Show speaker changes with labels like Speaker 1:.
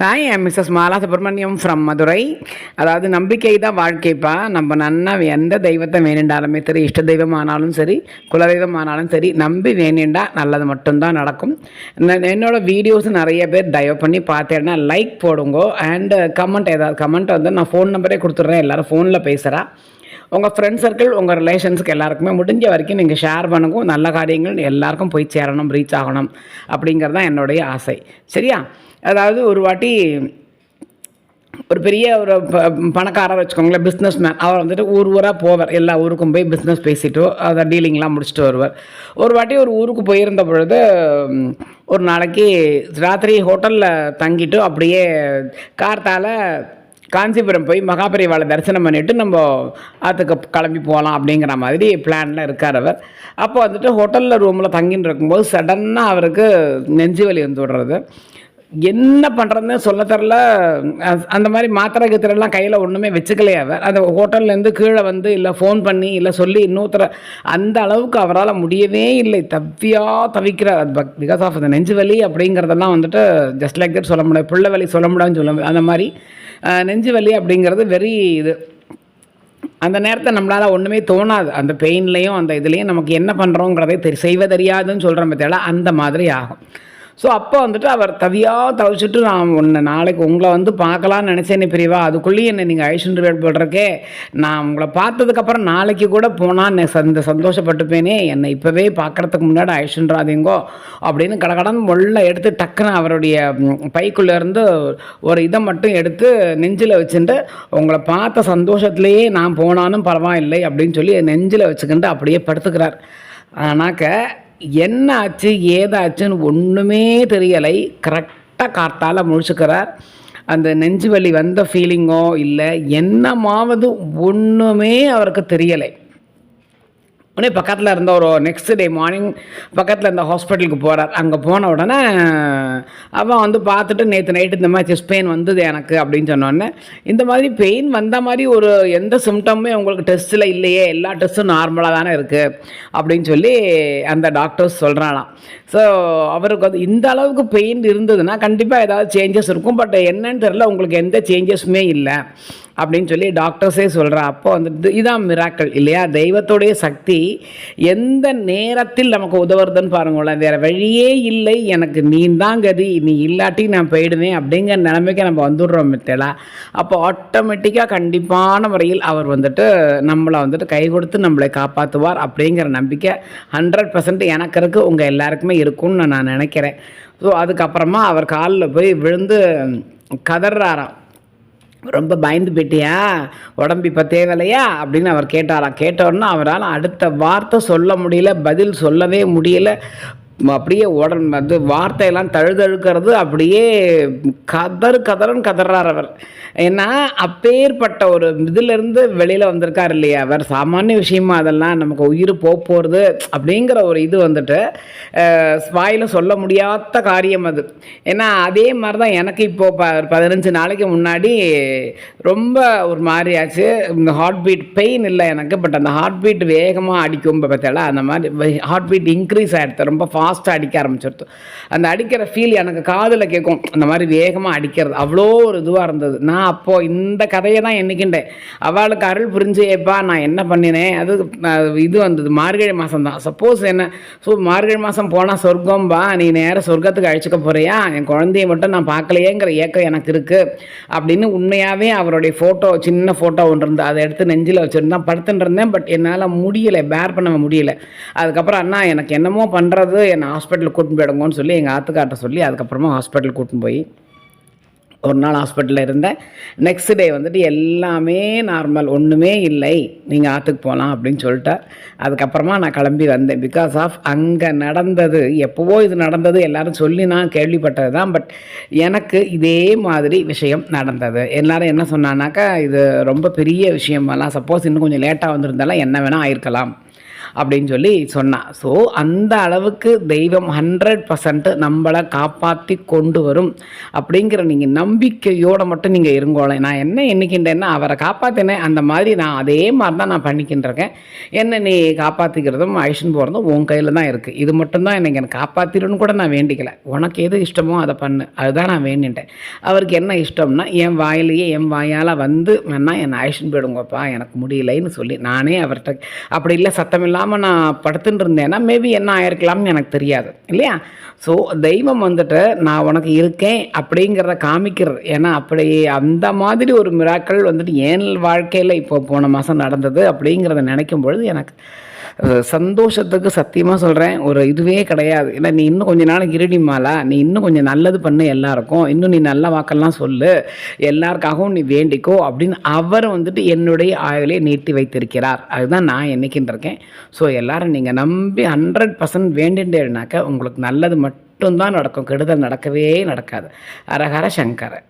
Speaker 1: Hi Mrs Mala Subramaniam from Madurai அதாவது நம்பிக்கை தான் வாழ்க்கைப்பா. நம்ம நன்னா எந்த தெய்வத்தை வேணுண்டாலுமே சரி இஷ்ட தெய்வம் ஆனாலும் சரி குலதெய்வம் ஆனாலும் சரி நம்பி வேணுண்டா நல்லது மட்டும்தான் நடக்கும். என்னோட வீடியோஸ் நிறைய பேர் தயவு பண்ணி பார்த்தேன்னா லைக் போடுங்க. அண்டு கமெண்ட் ஏதாவது கமெண்ட் வந்து நான் ஃபோன் நம்பரே கொடுத்துட்றேன். எல்லோரும் ஃபோனில் பேசுகிறா உங்கள் ஃப்ரெண்ட் சர்க்கிள் உங்கள் ரிலேஷன்ஸுக்கு எல்லாருக்குமே முடிஞ்ச வரைக்கும் நீங்கள் ஷேர் பண்ணுங்க. நல்ல காரியங்கள் எல்லாருக்கும் போய் சேரணும் ரீச் ஆகணும் அப்படிங்கிறது தான் என்னுடைய ஆசை. சரியா? அதாவது ஒரு வாட்டி ஒரு பெரிய ஒரு ப- பணக்காரர் வச்சுக்கோங்களேன் பிஸ்னஸ் மேன் அவர் வந்துட்டு ஊர் ஊராக போவார். எல்லா ஊருக்கும் போய் பிஸ்னஸ் பேசிவிட்டு அதை டீலிங்லாம் முடிச்சுட்டு வருவார். ஒரு வாட்டி ஒரு ஊருக்கு போயிருந்த பொழுது ஒரு நாளைக்கு ராத்திரி ஹோட்டலில் தங்கிட்டு அப்படியே கார்த்தால காஞ்சிபுரம் போய் மகாபரிவாளை தரிசனம் பண்ணிவிட்டு நம்ம அதுக்கு கிளம்பி போகலாம் அப்படிங்கிற மாதிரி பிளானில் இருக்கார் அவர். அப்போ வந்துட்டு ஹோட்டலில் ரூமில் தங்கின்னு இருக்கும்போது சடன்னாக அவருக்கு நெஞ்சு வலி வந்து விடுறது. என்ன பண்ணுறதுன்னு சொல்ல தெரில அந்த மாதிரி மாத்திரை கத்திரெல்லாம் கையில் ஒன்றுமே வச்சுக்கலையே அவர் அந்த ஹோட்டல்லேருந்து கீழே வந்து இல்லை ஃபோன் பண்ணி இல்லை சொல்லி இன்னொருத்தர அந்த அளவுக்கு அவரால் முடியவே இல்லை. தவியாக தவிக்கிறார். அது பிகாஸ் ஆஃப் அந்த நெஞ்சு வலி அப்படிங்கிறதெல்லாம் வந்துட்டு ஜஸ்ட் லைக் தட் சொல்ல முடியாது. பிள்ளை வலி சொல்ல முடியாதுன்னு சொல்ல அந்த மாதிரி நெஞ்சு வலி அப்படிங்கிறது வெரி இது. அந்த நேரத்தை நம்மளால் ஒன்றுமே தோணாது. அந்த பெயின்லேயும் அந்த இதுலேயும் நமக்கு என்ன பண்ணுறோங்கிறதே தெரி செய்வதறியாதுன்னு சொல்கிற மெத்தேட அந்த மாதிரி ஆகும். ஸோ அப்போ வந்துட்டு அவர் தவியாக தவிச்சிட்டு நான் உன்னை நாளைக்கு உங்களை வந்து பார்க்கலான்னு நினச்சேனே பிரிவா. அதுக்குள்ளேயே என்னை நீங்கள் அழிச்சுட்டு ரேட் போடுறக்கே நான் உங்களை பார்த்ததுக்கப்புறம் நாளைக்கு கூட போனால் சந்த சந்தோஷப்பட்டுப்பேனே. என்னை இப்போவே பார்க்குறதுக்கு முன்னாடி அழிச்சுன்றாதீங்கோ அப்படின்னு கடகடன் முள்ள எடுத்து டக்குன்னு அவருடைய பைக்குள்ளேருந்து ஒரு இதை மட்டும் எடுத்து நெஞ்சில் வச்சுட்டு உங்களை பார்த்த சந்தோஷத்துலேயே நான் போனாலும் பரவாயில்லை அப்படின்னு சொல்லி நெஞ்சில் வச்சுக்கிட்டு அப்படியே படுத்துக்கிறார். ஆனாக்க என்ன ஆச்சு ஏதாச்சுன்னு ஒன்றுமே தெரியலை. கரெக்டாக காட்டால் முழிச்சுக்கிறார். அந்த நெஞ்சு வலி வந்த ஃபீலிங்கோ இல்லை என்னமாவது ஒன்றுமே அவருக்கு தெரியலை. உடனே பக்கத்தில் இருந்த ஒரு நெக்ஸ்ட் டே மார்னிங் பக்கத்தில் இருந்த ஹாஸ்பிட்டலுக்கு போகிறார் அங்கே போன உடனே அவன் வந்து பார்த்துட்டு நேற்று நைட்டு இந்த மாதிரி செஸ்ட் பெயின் வந்தது எனக்கு அப்படின்னு சொன்னோடனே இந்த மாதிரி பெயின் வந்த மாதிரி ஒரு எந்த சிம்டமுமே உங்களுக்கு டெஸ்ட்டில் இல்லையே எல்லா டெஸ்ட்டும் நார்மலாக தானே இருக்குது அப்படின்னு சொல்லி அந்த டாக்டர்ஸ் சொல்கிறானாம் ஸோ அவருக்கு வந்து இந்த அளவுக்கு பெயின் இருந்ததுன்னா கண்டிப்பாக ஏதாவது சேஞ்சஸ் இருக்கும். பட் என்னன்னு தெரில உங்களுக்கு எந்த சேஞ்சஸுமே இல்லை. அப்படின்னு சொல்லி டாக்டர்ஸே சொல்கிறா அப்போ வந்துட்டு இதான் மிராக்கள் இல்லையா? தெய்வத்துடைய சக்தி எந்த நேரத்தில் நமக்கு உதவுறதுன்னு பாருங்களேன். வேறு வழியே இல்லை. எனக்கு நீ தான் கதி. நீ இல்லாட்டி நான் போயிடுவேன் அப்படிங்கிற நிலைமைக்கு நம்ம வந்துடுறோம் மித்தலா. அப்போ ஆட்டோமேட்டிக்காக கண்டிப்பான முறையில் அவர் வந்துட்டு நம்மளை வந்துட்டு கை கொடுத்து நம்மளை காப்பாற்றுவார் அப்படிங்கிற நம்பிக்கை ஹண்ட்ரட் பர்சன்ட் எனக்கு இருக்குது உங்கள் எல்லாருக்குமே இருக்கும்னு நான் நினைக்கிறேன். ஸோ அதுக்கப்புறமா அவர் காலில் போய் விழுந்து கதறாராம் ரொம்ப பயந்து போயிட்டியா? உடம்பு இப்போ தேவையில்லையா அப்படின்னு அவர் கேட்டாராம். கேட்டோன்னா அவரால் அடுத்த வார்த்தை சொல்ல முடியல பதில் சொல்லவே முடியல. அப்படியே உடன் வந்து வார்த்தையெல்லாம் தழுதழுக்கிறது அப்படியே கதறு கதறன் கதறார் அவர். ஏன்னா அப்பேற்பட்ட ஒரு இதிலிருந்து வெளியில் வந்திருக்கார் இல்லையா அவர். சாமானிய விஷயமா அதெல்லாம் நமக்கு உயிர் போக போகிறது அப்படிங்கிற ஒரு இது வந்துட்டு வாயில் சொல்ல முடியாத காரியம் அது. ஏன்னா அதே மாதிரி தான் எனக்கு இப்போது ப பதினஞ்சு நாளைக்கு முன்னாடி ரொம்ப ஒரு மாதிரி ஆச்சு இந்த ஹார்ட் பீட் பெயின் இல்லை எனக்கு பட் அந்த ஹார்ட் பீட் வேகமாக அடிக்கும் பார்த்தால அந்த மாதிரி ஹார்ட் பீட் இன்க்ரீஸ் ஆகிடுது ரொம்ப ஃபாஸ்ட்டாக அடிக்க ஆரம்பிச்சிருது. அந்த அடிக்கிற ஃபீல் எனக்கு காதில் கேட்கும். அந்த மாதிரி வேகமாக அடிக்கிறது. அவ்வளோ ஒரு இதுவாக இருந்தது. நான் அப்போது இந்த கதையை தான் எண்ணிக்கின்றேன். அவளுக்கு அருள் புரிஞ்சேப்பா நான் என்ன பண்ணினேன்? அது இது வந்தது. மார்கழி மாதம் தான். சப்போஸ் என்ன? ஸோ மார்கழி மாதம் போனால் சொர்க்கம்பா நீ நேராக சொர்க்கத்துக்கு அழைச்சிக்க போகிறியா என் குழந்தைய மட்டும் நான் பார்க்கலையேங்கிற ஏக்கம் எனக்கு இருக்குது அப்படின்னு உண்மையாகவே அவருடைய ஃபோட்டோ சின்ன ஃபோட்டோ ஒன்று இருந்து அதை எடுத்து நெஞ்சில் வச்சுருந்தான் படுத்துட்டு இருந்தேன். பட் என்னால் முடியலை. பேர் பண்ண முடியல. அதுக்கப்புறம் அண்ணா எனக்கு என்னமோ பண்ணுறது என்னை ஹாஸ்பிட்டலுக்கு கூட்டின்னு போயிடுங்கன்னு சொல்லி எங்கள் ஆத்துக்காட்ட சொல்லி அதுக்கப்புறமா ஹாஸ்பிட்டலுக்கு கூட்டின்னு போய் ஒரு நாள் ஹாஸ்பிட்டலில் இருந்தேன். நெக்ஸ்ட் டே வந்துட்டு எல்லாமே நார்மல் ஒன்றுமே இல்லை. நீங்கள் ஆற்றுக்கு போகலாம் அப்படின்னு சொல்லிட்டார் அதுக்கப்புறமா நான் கிளம்பி வந்தேன். பிகாஸ் ஆஃப் அங்கே நடந்தது எப்போவோ இது நடந்தது எல்லோரும் சொல்லி நான் கேள்விப்பட்டது தான் பட் எனக்கு இதே மாதிரி விஷயம் நடந்தது. எல்லோரும் என்ன சொன்னான்னாக்கா இது ரொம்ப பெரிய விஷயமெல்லாம் சப்போஸ் இன்னும் கொஞ்சம் லேட்டாக வந்திருந்தாலும் என்ன வேணால் ஆயிருக்கலாம். அப்படின்னு சொல்லி சொன்னான் ஸோ அந்த அளவுக்கு தெய்வம் ஹண்ட்ரட் பர்சன்ட் நம்மளை காப்பாற்றி கொண்டு வரும் அப்படிங்கிற நீங்கள் நம்பிக்கையோடு மட்டும் நீங்கள் இருங்கோளே நான் என்ன எண்ணிக்கின்றேன்னா அவரை காப்பாற்றினேன் அந்த மாதிரி நான் அதே மாதிரி தான் நான் பண்ணிக்கின்றிருக்கேன் என்ன நீ காப்பாற்றிக்கிறதும் ஐஷன் போகிறதும் உன் கையில் தான் இருக்குது இது மட்டும்தான் எனக்கு எனக்கு காப்பாற்றிடணும்னு கூட நான் வேண்டிக்கல. உனக்கு எது இஷ்டமோ அதை பண்ணு. அதுதான் நான் வேண்டிட்டேன். அவருக்கு என்ன இஷ்டம்னா என் வாயிலேயே என் வாயால் வந்து வேணா என்னை ஐஷன் போயிடுங்கப்பா. எனக்கு முடியலைன்னு சொல்லி நானே அவர்கிட்ட அப்படி இல்லை சத்தமில்லா இல்லாமல் நான் படுத்துட்டு இருந்தேன்னா மேபி என்ன ஆயிருக்கலாம்னு எனக்கு தெரியாது இல்லையா? ஸோ தெய்வம் வந்துட்டு நான் உனக்கு இருக்கேன் அப்படிங்கிறத காமிக்கிறது. ஏன்னா அப்படி அந்த மாதிரி ஒரு மிராக்கள் வந்துட்டு ஏன் வாழ்க்கையில் இப்போ போன மாதம் நடந்தது அப்படிங்கிறத நினைக்கும் பொழுது எனக்கு சந்தோஷத்துக்கு சத்தியமாக சொல்கிறேன் ஒரு இதுவே கிடையாது. ஏன்னா நீ இன்னும் கொஞ்ச நாளைக்கு இருடிமாலா நீ இன்னும் கொஞ்சம் நல்லது பண்ணு எல்லாருக்கும். இன்னும் நீ நல்ல வாக்கெல்லாம் சொல்லு. எல்லாருக்காகவும் நீ வேண்டிக்கோ அப்படின்னு அவர் வந்துட்டு என்னுடைய ஆயுளை நீட்டி வைத்திருக்கிறார். அதுதான் நான் எண்ணிக்கிட்டு இருக்கேன். ஸோ எல்லாரும் நீங்கள் நம்பி ஹண்ட்ரட் பர்சன்ட் வேண்டின்றேனாக்க உங்களுக்கு நல்லது மட்டும்தான் நடக்கும். கெடுதல் நடக்கவே நடக்காது. அரஹர சங்கரை.